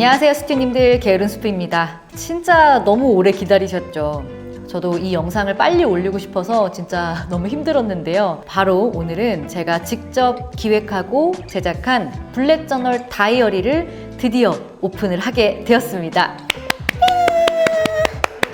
안녕하세요 스튜님들. 게으른 스프입니다. 진짜 너무 오래 기다리셨죠? 저도 이 영상을 빨리 올리고 싶어서 진짜 너무 힘들었는데요. 바로 오늘은 제가 직접 기획하고 제작한 블랙 저널 다이어리를 드디어 오픈을 하게 되었습니다.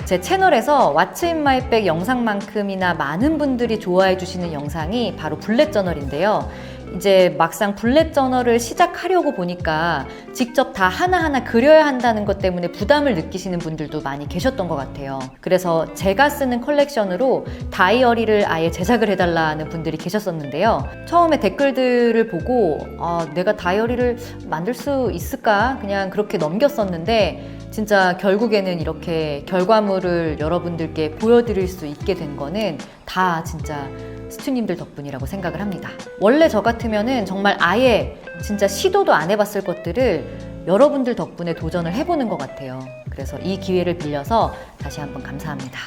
제 채널에서 왓츠 인 마이 백 영상만큼이나 많은 분들이 좋아해 주시는 영상이 바로 블랙 저널인데요. 이제 막상 블랙 저널을 시작하려고 보니까 직접 다 하나하나 그려야 한다는 것 때문에 부담을 느끼시는 분들도 많이 계셨던 것 같아요. 그래서 제가 쓰는 컬렉션으로 다이어리를 아예 제작을 해달라는 분들이 계셨었는데요. 처음에 댓글들을 보고 아, 내가 다이어리를 만들 수 있을까? 그냥 그렇게 넘겼었는데 진짜 결국에는 이렇게 결과물을 여러분들께 보여드릴 수 있게 된 거는 다 진짜 스튜님들 덕분이라고 생각을 합니다. 원래 저 같으면은 정말 아예 진짜 시도도 안 해봤을 것들을 여러분들 덕분에 도전을 해보는 것 같아요. 그래서 이 기회를 빌려서 다시 한번 감사합니다.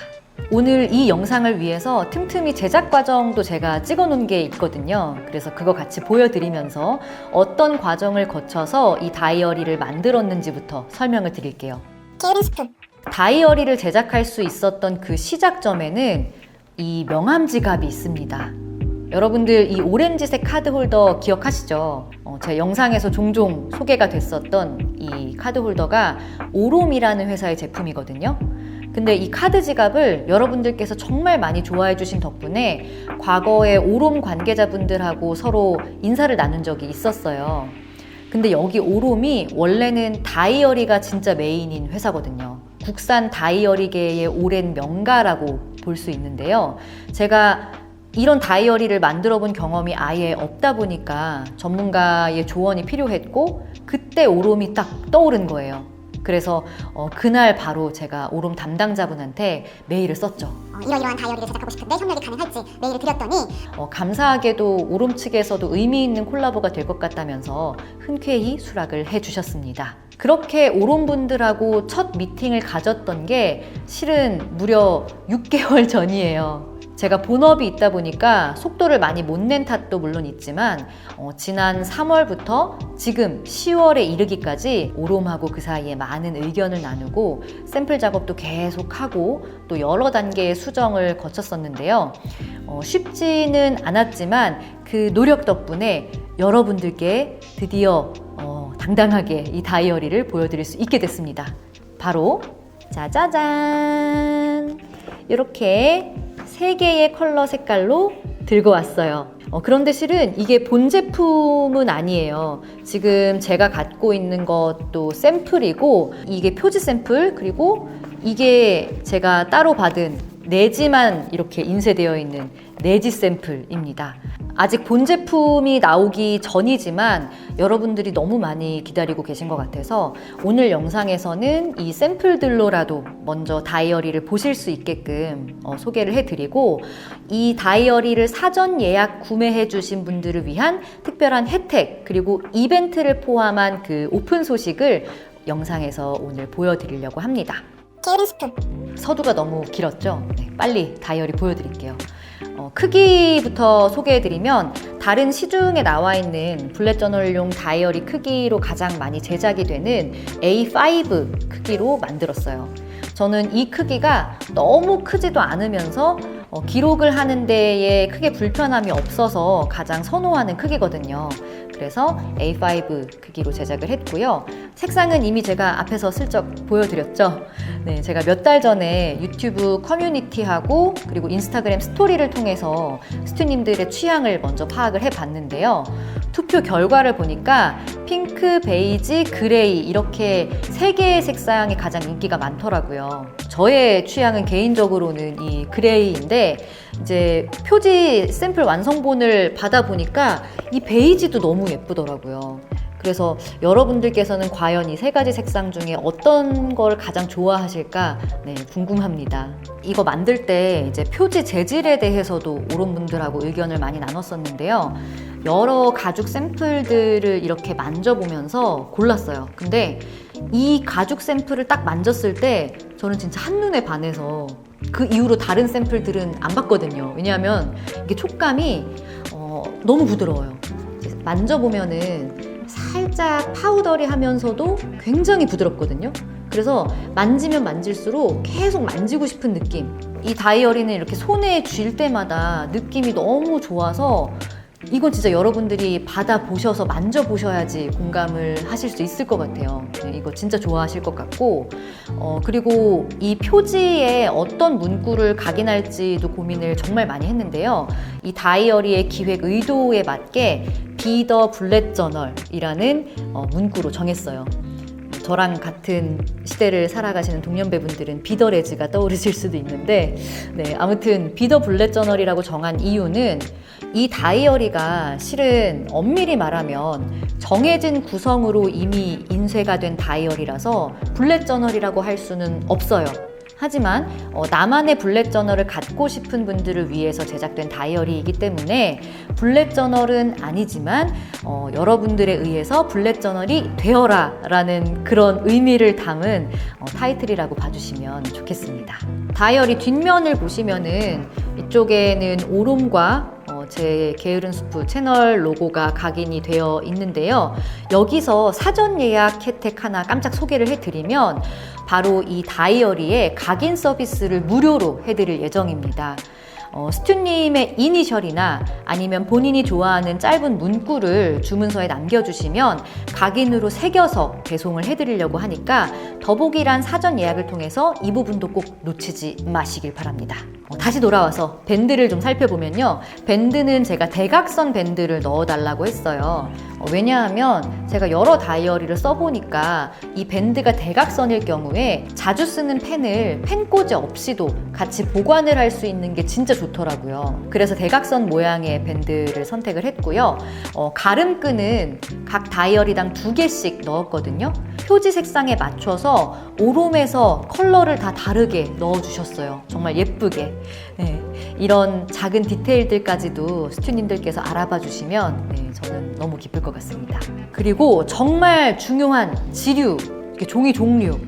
오늘 이 영상을 위해서 틈틈이 제작 과정도 제가 찍어 놓은 게 있거든요. 그래서 그거 같이 보여드리면서 어떤 과정을 거쳐서 이 다이어리를 만들었는지부터 설명을 드릴게요. 게으른 다이어리를 제작할 수 있었던 그 시작점에는 이 명함 지갑이 있습니다. 여러분들 이 오렌지색 카드 홀더 기억하시죠? 어, 제 영상에서 종종 소개가 됐었던 이 카드 홀더가 오롬이라는 회사의 제품이거든요. 근데 이 카드 지갑을 여러분들께서 정말 많이 좋아해 주신 덕분에 과거에 오롬 관계자분들하고 서로 인사를 나눈 적이 있었어요. 근데 여기 오롬이 원래는 다이어리가 진짜 메인인 회사거든요. 국산 다이어리계의 오랜 명가라고 볼 수 있는데요. 제가 이런 다이어리를 만들어 본 경험이 아예 없다 보니까 전문가의 조언이 필요했고 그때 오롬이 딱 떠오른 거예요. 그래서 어, 그날 바로 제가 오롬 담당자분한테 메일을 썼죠. 어, 이러이러한 다이어리를 제작하고 싶은데 협력이 가능할지 메일을 드렸더니 어, 감사하게도 오롬 측에서도 의미 있는 콜라보가 될 것 같다면서 흔쾌히 수락을 해주셨습니다. 그렇게 오롬 분들하고 첫 미팅을 가졌던 게 실은 무려 6개월 전이에요. 제가 본업이 있다 보니까 속도를 많이 못 낸 탓도 물론 있지만 어, 지난 3월부터 지금 10월에 이르기까지 오롬하고 그 사이에 많은 의견을 나누고 샘플 작업도 계속하고 또 여러 단계의 수정을 거쳤었는데요. 어, 쉽지는 않았지만 그 노력 덕분에 여러분들께 드디어 어, 당당하게 이 다이어리를 보여드릴 수 있게 됐습니다. 바로 짜자잔! 이렇게 세 개의 컬러 색깔로 들고 왔어요. 어, 그런데 실은 이게 본 제품은 아니에요. 지금 제가 갖고 있는 것도 샘플이고 이게 표지 샘플 그리고 이게 제가 따로 받은 내지만 이렇게 인쇄되어 있는 내지 샘플입니다. 아직 본 제품이 나오기 전이지만 여러분들이 너무 많이 기다리고 계신 것 같아서 오늘 영상에서는 이 샘플들로라도 먼저 다이어리를 보실 수 있게끔 어, 소개를 해드리고 이 다이어리를 사전 예약 구매해 주신 분들을 위한 특별한 혜택 그리고 이벤트를 포함한 그 오픈 소식을 영상에서 오늘 보여드리려고 합니다. 게으른 스프 서두가 너무 길었죠? 네, 빨리 다이어리 보여드릴게요. 어, 크기부터 소개해드리면 다른 시중에 나와 있는 블랙 저널용 다이어리 크기로 가장 많이 제작이 되는 A5 크기로 만들었어요. 저는 이 크기가 너무 크지도 않으면서 어, 기록을 하는 데에 크게 불편함이 없어서 가장 선호하는 크기거든요. 그래서 A5 크기로 제작을 했고요. 색상은 이미 제가 앞에서 슬쩍 보여드렸죠. 네, 제가 몇 달 전에 유튜브 커뮤니티하고 그리고 인스타그램 스토리를 통해서 스튜님들의 취향을 먼저 파악을 해봤는데요. 투표 결과를 보니까 핑크, 베이지, 그레이 이렇게 세 개의 색상이 가장 인기가 많더라고요. 저의 취향은 개인적으로는 이 그레이인데 이제 표지 샘플 완성본을 받아 보니까 이 베이지도 너무 예쁘더라고요. 그래서 여러분들께서는 과연 이 세 가지 색상 중에 어떤 걸 가장 좋아하실까 네, 궁금합니다. 이거 만들 때 이제 표지 재질에 대해서도 오론 분들하고 의견을 많이 나눴었는데요. 여러 가죽 샘플들을 이렇게 만져보면서 골랐어요. 근데 이 가죽 샘플을 딱 만졌을 때 저는 진짜 한눈에 반해서 그 이후로 다른 샘플들은 안 봤거든요. 왜냐하면 이게 촉감이 어, 너무 부드러워요. 만져보면은 살짝 파우더리 하면서도 굉장히 부드럽거든요. 그래서 만지면 만질수록 계속 만지고 싶은 느낌. 이 다이어리는 이렇게 손에 쥘 때마다 느낌이 너무 좋아서 이건 진짜 여러분들이 받아 보셔서 만져 보셔야지 공감을 하실 수 있을 것 같아요. 네, 이거 진짜 좋아하실 것 같고, 어, 그리고 이 표지에 어떤 문구를 각인할지도 고민을 정말 많이 했는데요. 이 다이어리의 기획 의도에 맞게 비더 블랙 저널이라는 어, 문구로 정했어요. 저랑 같은 시대를 살아가시는 동년배분들은 비더레즈가 떠오르실 수도 있는데, 네, 아무튼 비더 블랙 저널이라고 정한 이유는 이 다이어리가 실은 엄밀히 말하면 정해진 구성으로 이미 인쇄가 된 다이어리라서 블랙 저널이라고 할 수는 없어요. 하지만 어, 나만의 블랙 저널을 갖고 싶은 분들을 위해서 제작된 다이어리이기 때문에 블랙 저널은 아니지만 어, 여러분들에 의해서 블랙 저널이 되어라 라는 그런 의미를 담은 어, 타이틀이라고 봐주시면 좋겠습니다. 다이어리 뒷면을 보시면은 이쪽에는 오롬과 어, 제 게으른 수프 채널 로고가 각인이 되어 있는데요. 여기서 사전 예약 혜택 하나 깜짝 소개를 해드리면 바로 이 다이어리의 각인 서비스를 무료로 해드릴 예정입니다. 어, 스튜님의 이니셜이나 아니면 본인이 좋아하는 짧은 문구를 주문서에 남겨주시면 각인으로 새겨서 배송을 해드리려고 하니까 더보기란 사전 예약을 통해서 이 부분도 꼭 놓치지 마시길 바랍니다. 어, 다시 돌아와서 밴드를 좀 살펴보면요. 밴드는 제가 대각선 밴드를 넣어달라고 했어요. 어, 왜냐하면 제가 여러 다이어리를 써보니까 이 밴드가 대각선일 경우에 자주 쓰는 펜을 펜꽂이 없이도 같이 보관을 할 수 있는 게 진짜 좋더라고요. 그래서 대각선 모양의 밴드를 선택을 했고요. 어, 가름끈은 각 다이어리당 두 개씩 넣었거든요. 표지 색상에 맞춰서 오롬에서 컬러를 다 다르게 넣어주셨어요. 정말 예쁘게. 네, 이런 작은 디테일들까지도 스튜님들께서 알아봐 주시면 네, 저는 너무 기쁠 것 같습니다. 그리고 정말 중요한 지류, 종이 종류.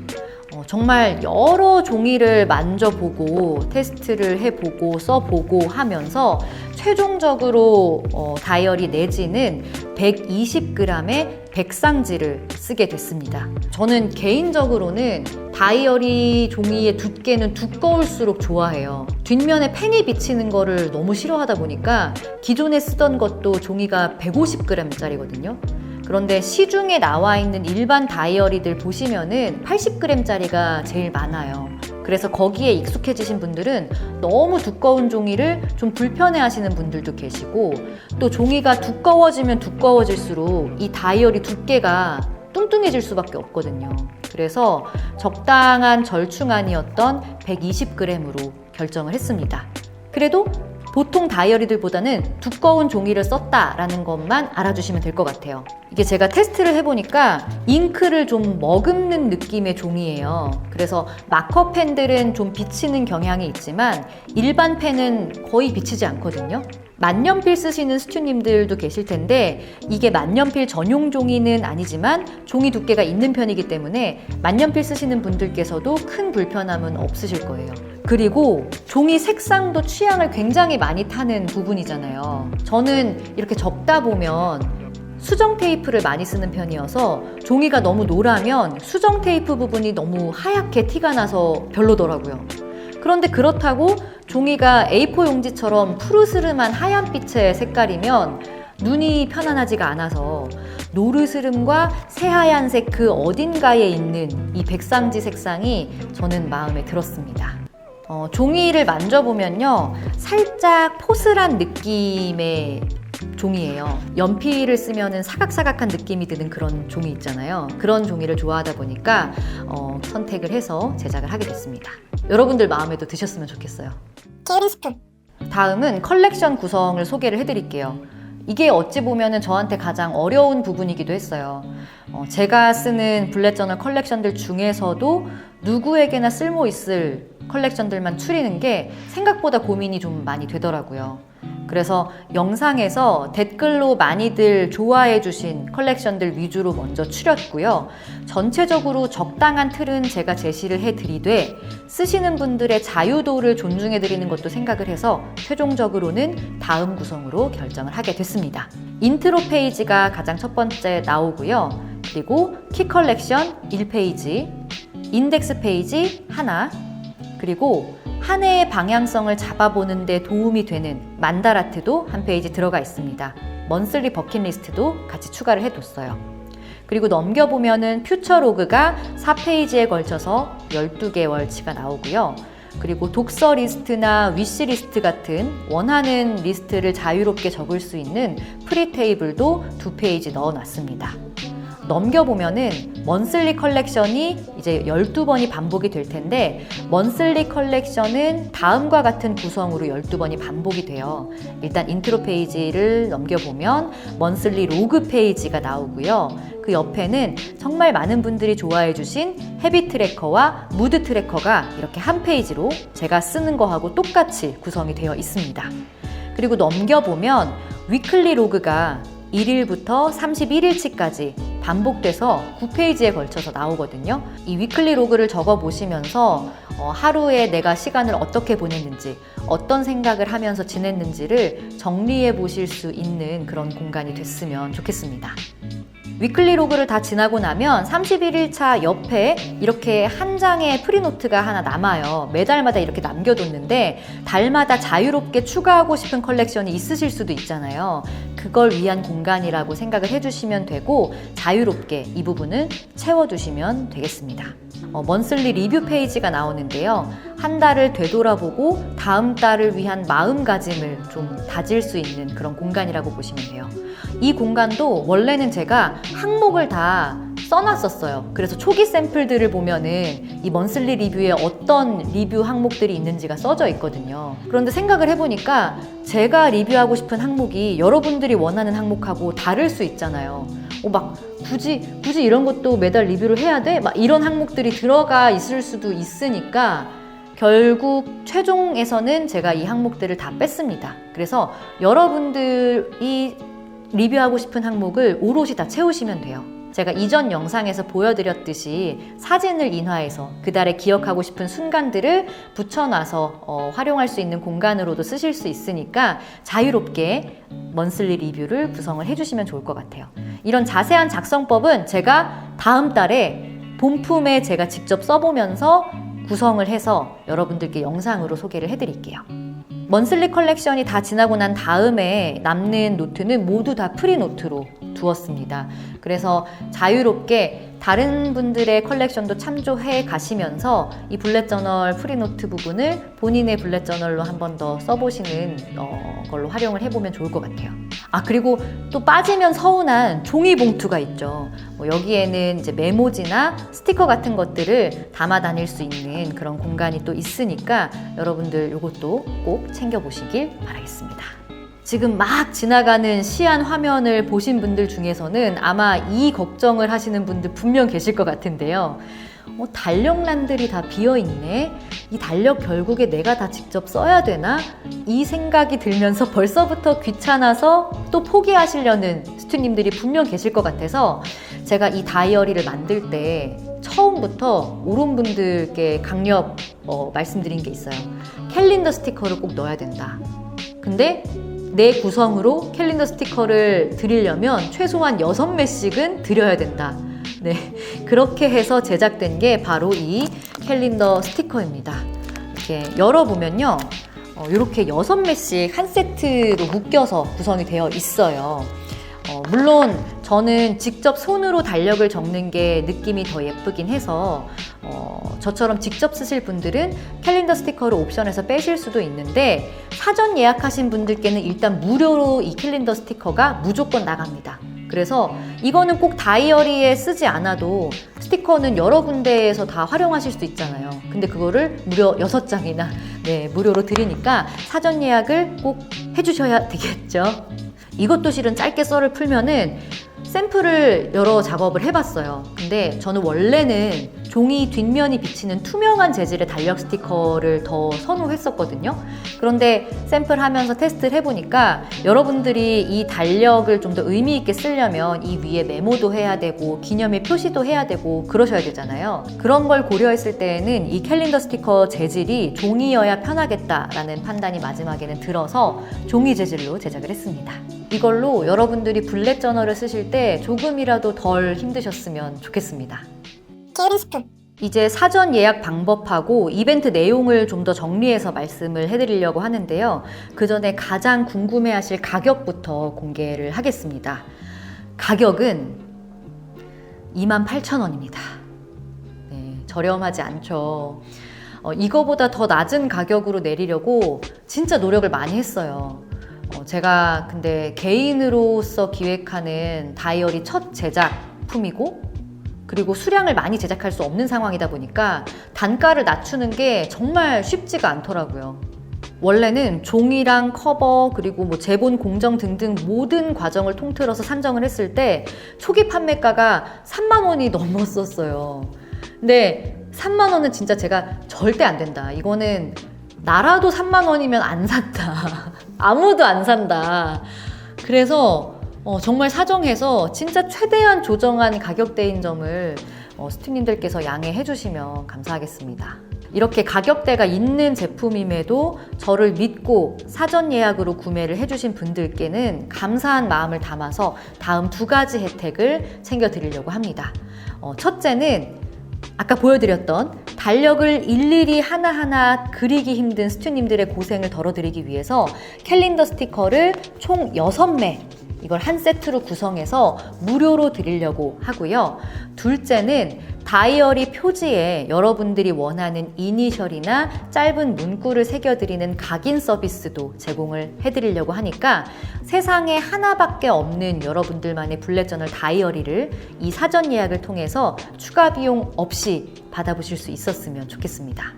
어, 정말 여러 종이를 만져보고 테스트를 해보고 써보고 하면서 최종적으로 어, 다이어리 내지는 120g의 백상지를 쓰게 됐습니다. 저는 개인적으로는 다이어리 종이의 두께는 두꺼울수록 좋아해요. 뒷면에 펜이 비치는 거를 너무 싫어하다 보니까 기존에 쓰던 것도 종이가 150g짜리거든요. 그런데 시중에 나와 있는 일반 다이어리들 보시면은 80g짜리가 제일 많아요. 그래서 거기에 익숙해지신 분들은 너무 두꺼운 종이를 좀 불편해 하시는 분들도 계시고 또 종이가 두꺼워지면 두꺼워질수록 이 다이어리 두께가 뚱뚱해질 수밖에 없거든요. 그래서 적당한 절충안이었던 120g으로 결정을 했습니다. 그래도 보통 다이어리들보다는 두꺼운 종이를 썼다라는 것만 알아주시면 될 것 같아요. 이게 제가 테스트를 해보니까 잉크를 좀 머금는 느낌의 종이에요. 그래서 마커 펜들은 좀 비치는 경향이 있지만 일반 펜은 거의 비치지 않거든요. 만년필 쓰시는 스튜님들도 계실 텐데 이게 만년필 전용 종이는 아니지만 종이 두께가 있는 편이기 때문에 만년필 쓰시는 분들께서도 큰 불편함은 없으실 거예요. 그리고 종이 색상도 취향을 굉장히 많이 타는 부분이잖아요. 저는 이렇게 접다 보면 수정 테이프를 많이 쓰는 편이어서 종이가 너무 노라면 수정 테이프 부분이 너무 하얗게 티가 나서 별로더라고요. 그런데 그렇다고 종이가 A4 용지처럼 푸르스름한 하얀 빛의 색깔이면 눈이 편안하지가 않아서 노르스름과 새하얀색 그 어딘가에 있는 이 백상지 색상이 저는 마음에 들었습니다. 어, 종이를 만져보면요. 살짝 포슬한 느낌의 종이에요. 연필을 쓰면은 사각사각한 느낌이 드는 그런 종이 있잖아요. 그런 종이를 좋아하다 보니까 어, 선택을 해서 제작을 하게 됐습니다. 여러분들 마음에도 드셨으면 좋겠어요. 게으른 스푼 다음은 컬렉션 구성을 소개를 해드릴게요. 이게 어찌 보면은 저한테 가장 어려운 부분이기도 했어요. 어, 제가 쓰는 블랙 저널 컬렉션들 중에서도 누구에게나 쓸모 있을 컬렉션들만 추리는 게 생각보다 고민이 좀 많이 되더라고요. 그래서 영상에서 댓글로 많이들 좋아해 주신 컬렉션들 위주로 먼저 추렸고요. 전체적으로 적당한 틀은 제가 제시를 해 드리되 쓰시는 분들의 자유도를 존중해 드리는 것도 생각을 해서 최종적으로는 다음 구성으로 결정을 하게 됐습니다. 인트로 페이지가 가장 첫 번째 나오고요. 그리고 키 컬렉션 1페이지, 인덱스 페이지 하나, 그리고 한 해의 방향성을 잡아보는 데 도움이 되는 만다라트도 한 페이지 들어가 있습니다. 먼슬리 버킷리스트도 같이 추가를 해뒀어요. 그리고 넘겨보면은 퓨처로그가 4페이지에 걸쳐서 12개 월치가 나오고요. 그리고 독서 리스트나 위시 리스트 같은 원하는 리스트를 자유롭게 적을 수 있는 프리 테이블도 두 페이지 넣어놨습니다. 넘겨보면은 먼슬리 컬렉션이 이제 12번이 반복이 될 텐데 먼슬리 컬렉션은 다음과 같은 구성으로 12번이 반복이 돼요. 일단 인트로 페이지를 넘겨보면 먼슬리 로그 페이지가 나오고요. 그 옆에는 정말 많은 분들이 좋아해 주신 헤비 트래커와 무드 트래커가 이렇게 한 페이지로 제가 쓰는 거하고 똑같이 구성이 되어 있습니다. 그리고 넘겨보면 위클리 로그가 1일부터 31일치까지 반복돼서 9페이지에 걸쳐서 나오거든요. 이 위클리 로그를 적어 보시면서 어, 하루에 내가 시간을 어떻게 보냈는지, 어떤 생각을 하면서 지냈는지를 정리해 보실 수 있는 그런 공간이 됐으면 좋겠습니다. 위클리 로그를 다 지나고 나면 31일차 옆에 이렇게 한 장의 프리노트가 하나 남아요. 매달마다 이렇게 남겨뒀는데 달마다 자유롭게 추가하고 싶은 컬렉션이 있으실 수도 있잖아요. 그걸 위한 공간이라고 생각을 해주시면 되고 자유롭게 이 부분은 채워두시면 되겠습니다. 어, 먼슬리 리뷰 페이지가 나오는데요. 한 달을 되돌아보고 다음 달을 위한 마음가짐을 좀 다질 수 있는 그런 공간이라고 보시면 돼요. 이 공간도 원래는 제가 항목을 다 써놨었어요. 그래서 초기 샘플들을 보면은 이 먼슬리 리뷰에 어떤 리뷰 항목들이 있는지가 써져 있거든요. 그런데 생각을 해보니까 제가 리뷰하고 싶은 항목이 여러분들이 원하는 항목하고 다를 수 있잖아요. 어, 막 굳이 굳이 이런 것도 매달 리뷰를 해야 돼? 막 이런 항목들이 들어가 있을 수도 있으니까 결국 최종에서는 제가 이 항목들을 다 뺐습니다. 그래서 여러분들이 리뷰하고 싶은 항목을 오롯이 다 채우시면 돼요. 제가 이전 영상에서 보여드렸듯이 사진을 인화해서 그달에 기억하고 싶은 순간들을 붙여놔서 어, 활용할 수 있는 공간으로도 쓰실 수 있으니까 자유롭게 먼슬리 리뷰를 구성을 해주시면 좋을 것 같아요. 이런 자세한 작성법은 제가 다음 달에 본품에 제가 직접 써보면서 구성을 해서 여러분들께 영상으로 소개를 해드릴게요. 먼슬리 컬렉션이 다 지나고 난 다음에 남는 노트는 모두 다 프리 노트로 두었습니다. 그래서 자유롭게 다른 분들의 컬렉션도 참조해 가시면서 이 블랙 저널 프리 노트 부분을 본인의 블랙 저널로 한 번 더 써보시는 어, 걸로 활용을 해보면 좋을 것 같아요. 아 그리고 또 빠지면 서운한 종이 봉투가 있죠. 뭐 여기에는 이제 메모지나 스티커 같은 것들을 담아 다닐 수 있는 그런 공간이 또 있으니까 여러분들 이것도 꼭 챙겨 보시길 바라겠습니다. 지금 막 지나가는 시안 화면을 보신 분들 중에서는 아마 이 걱정을 하시는 분들 분명 계실 것 같은데요. 어, 달력란들이 다 비어 있네. 이 달력 결국에 내가 다 직접 써야 되나? 이 생각이 들면서 벌써부터 귀찮아서 또 포기하시려는 스튜님들이 분명 계실 것 같아서 제가 이 다이어리를 만들 때 처음부터 옳은 분들께 강력 어, 말씀드린 게 있어요. 캘린더 스티커를 꼭 넣어야 된다. 근데 내 구성으로 캘린더 스티커를 드리려면 최소한 6매씩은 드려야 된다. 네. 그렇게 해서 제작된 게 바로 이 캘린더 스티커입니다. 이렇게 열어보면요. 어, 이렇게 6매씩 한 세트로 묶여서 구성이 되어 있어요. 어, 물론 저는 직접 손으로 달력을 적는 게 느낌이 더 예쁘긴 해서 어, 저처럼 직접 쓰실 분들은 캘린더 스티커를 옵션에서 빼실 수도 있는데 사전 예약하신 분들께는 일단 무료로 이 캘린더 스티커가 무조건 나갑니다. 그래서 이거는 꼭 다이어리에 쓰지 않아도 스티커는 여러 군데에서 다 활용하실 수 있잖아요. 근데 그거를 무려 6장이나 네, 무료로 드리니까 사전 예약을 꼭 해주셔야 되겠죠. 이것도 실은 짧게 썰을 풀면은 샘플을 여러 작업을 해봤어요. 근데 저는 원래는 종이 뒷면이 비치는 투명한 재질의 달력 스티커를 더 선호했었거든요. 그런데 샘플하면서 테스트를 해보니까 여러분들이 이 달력을 좀 더 의미 있게 쓰려면 이 위에 메모도 해야 되고 기념일 표시도 해야 되고 그러셔야 되잖아요. 그런 걸 고려했을 때에는 이 캘린더 스티커 재질이 종이여야 편하겠다라는 판단이 마지막에는 들어서 종이 재질로 제작을 했습니다. 이걸로 여러분들이 블랙 저널을 쓰실 때 조금이라도 덜 힘드셨으면 좋겠습니다. 게으른 스푼. 이제 사전 예약 방법하고 이벤트 내용을 좀 더 정리해서 말씀을 해드리려고 하는데요. 그 전에 가장 궁금해하실 가격부터 공개를 하겠습니다. 가격은 28,000원입니다. 네, 저렴하지 않죠. 어, 이거보다 더 낮은 가격으로 내리려고 진짜 노력을 많이 했어요. 어, 제가 근데 개인으로서 기획하는 다이어리 첫 제작품이고 그리고 수량을 많이 제작할 수 없는 상황이다 보니까 단가를 낮추는 게 정말 쉽지가 않더라고요. 원래는 종이랑 커버 그리고 뭐 제본 공정 등등 모든 과정을 통틀어서 산정을 했을 때 초기 판매가가 3만 원이 넘었었어요. 근데 3만 원은 진짜 제가 절대 안 된다. 이거는 나라도 3만 원이면 안 산다. 아무도 안 산다. 그래서 어, 정말 사정해서 진짜 최대한 조정한 가격대인 점을 어, 스튜님들께서 양해해 주시면 감사하겠습니다. 이렇게 가격대가 있는 제품임에도 저를 믿고 사전 예약으로 구매를 해주신 분들께는 감사한 마음을 담아서 다음 두 가지 혜택을 챙겨드리려고 합니다. 어, 첫째는 아까 보여드렸던 달력을 일일이 하나하나 그리기 힘든 스튜님들의 고생을 덜어드리기 위해서 캘린더 스티커를 총 6매 이걸 한 세트로 구성해서 무료로 드리려고 하고요. 둘째는 다이어리 표지에 여러분들이 원하는 이니셜이나 짧은 문구를 새겨드리는 각인 서비스도 제공을 해드리려고 하니까 세상에 하나밖에 없는 여러분들만의 블랙저널 다이어리를 이 사전 예약을 통해서 추가 비용 없이 받아보실 수 있었으면 좋겠습니다.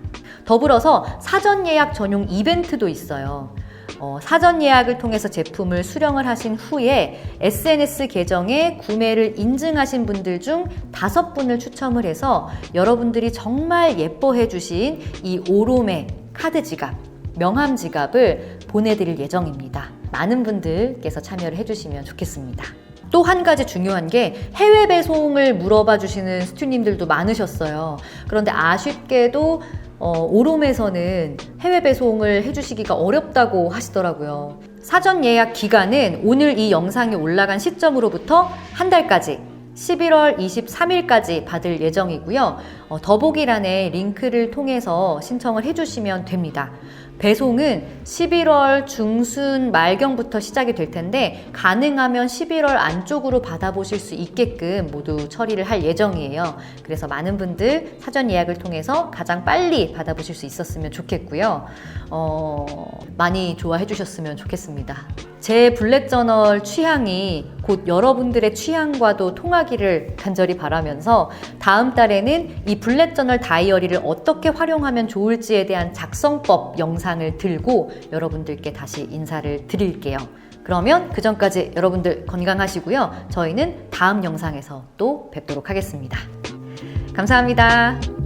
더불어서 사전 예약 전용 이벤트도 있어요. 어, 사전 예약을 통해서 제품을 수령을 하신 후에 SNS 계정에 구매를 인증하신 분들 중 다섯 분을 추첨을 해서 여러분들이 정말 예뻐해 주신 이 오롬의 카드 지갑, 명함 지갑을 보내드릴 예정입니다. 많은 분들께서 참여를 해주시면 좋겠습니다. 또한 가지 중요한 게 해외 배송을 물어봐 주시는 스튜님들도 많으셨어요. 그런데 아쉽게도 어, 오롬에서는 해외 배송을 해주시기가 어렵다고 하시더라고요. 사전 예약 기간은 오늘 이 영상이 올라간 시점으로부터 한 달까지 11월 23일까지 받을 예정이고요. 어, 더보기란에 링크를 통해서 신청을 해주시면 됩니다. 배송은 11월 중순 말경부터 시작이 될 텐데 가능하면 11월 안쪽으로 받아보실 수 있게끔 모두 처리를 할 예정이에요. 그래서 많은 분들 사전 예약을 통해서 가장 빨리 받아보실 수 있었으면 좋겠고요. 어, 많이 좋아해 주셨으면 좋겠습니다. 제 블랙저널 취향이 곧 여러분들의 취향과도 통하기를 간절히 바라면서 다음 달에는 이 블랙저널 다이어리를 어떻게 활용하면 좋을지에 대한 작성법 영상을 들고 여러분들께 다시 인사를 드릴게요. 그러면 그 전까지 여러분들 건강하시고요. 저희는 다음 영상에서 또 뵙도록 하겠습니다. 감사합니다.